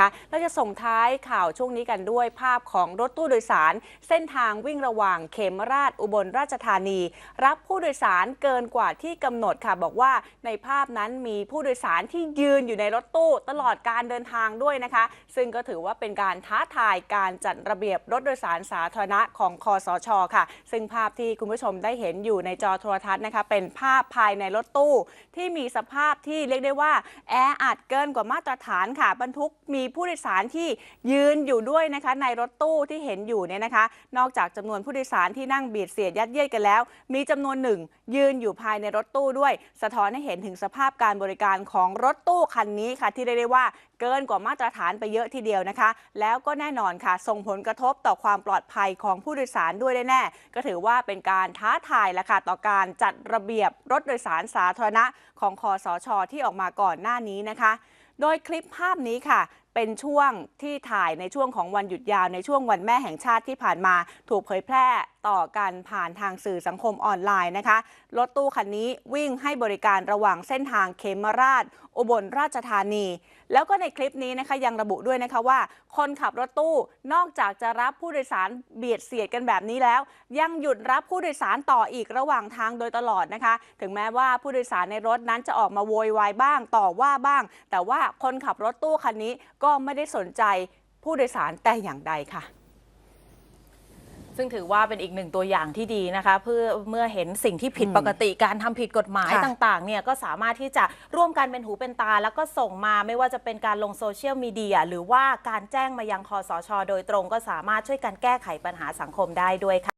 นะคะเราจะส่งท้ายข่าวช่วงนี้กันด้วยภาพของรถตู้โดยสาร เส้นทางวิ่งระหว่างเขมราชอุบลราชธานี รับผู้โดยสารเกินกว่าที่กำหนดค่ะ บอกว่าในภาพนั้นมีผู้โดยสารที่ยืนอยู่ในรถตู้ตลอดการเดินทางด้วยนะคะ ซึ่งก็ถือว่าเป็นการท้าทายการจัดระเบียบรถโดยสารสาธารณะของคอสชค่ะ ซึ่งภาพที่คุณผู้ชมได้เห็นอยู่ในจอโทรทัศน์นะคะ เป็นภาพภายในรถตู้ ที่มีสภาพที่เรียกได้ว่าแออัดเกินกว่ามาตรฐานค่ะบรรทุกมีผู้โดยสารที่ยืนอยู่ด้วยนะคะในรถตู้ที่เห็นอยู่เนี่ยนะคะ นอกจากจำนวนผู้โดยสารที่นั่งเบียดเสียดยัดเยียดกันแล้ว มีจำนวนหนึ่ง ยืนอยู่ภายในรถตู้ด้วย สะท้อนให้เห็นถึงสภาพการบริการของรถตู้คันนี้ค่ะ ที่เรียกได้ว่าเกินกว่ามาตรฐานไปเยอะทีเดียวนะคะ แล้วก็แน่นอนค่ะ ส่งผลกระทบต่อความปลอดภัยของผู้โดยสารด้วยแน่ๆก็ถือว่าเป็นการท้าทายและค่ะต่อการจัดระเบียบรถโดยสารสาธารณะของคอสชที่ออกมาก่อนหน้านี้นะคะ โดยคลิปภาพนี้ค่ะเป็นช่วงที่ถ่ายในช่วงของวันหยุดยาวในช่วงวันแม่แห่งชาติที่ผ่านมา ถูกเผยแพร่ต่อกันผ่านทางสื่อสังคมออนไลน์นะคะ รถตู้คันนี้วิ่งให้บริการระหว่างเส้นทางเขมราช อุบลราชธานี แล้วก็ในคลิปนี้นะคะยังระบุด้วยนะคะว่า คนขับรถตู้นอกจากจะรับผู้โดยสารเบียดเสียดกันแบบนี้แล้ว ยังหยุดรับผู้โดยสารต่ออีกระหว่างทางโดยตลอดนะคะ ถึงแม้ว่าผู้โดยสารในรถนั้นจะออกมาโวยวายบ้างต่อว่าบ้าง แต่ว่าคนขับรถตู้คันนี้ก็ไม่ได้สนใจผู้โดยสารแต่อย่างใดค่ะซึ่งถือว่าเป็นอีกหนึ่งตัวอย่างที่ดีนะคะเพื่อเมื่อเห็นสิ่งที่ผิดอืมปกติการทำผิดกฎหมายค่ะต่างๆเนี่ยก็สามารถที่จะร่วมกันเป็นหูเป็นตา แล้วก็ส่งมาไม่ว่าจะเป็นการลงโซเชียลมีเดียหรือว่าการแจ้งมายังคอสช โดยตรงก็สามารถช่วยกันแก้ไขปัญหาสังคมได้ด้วยค่ะ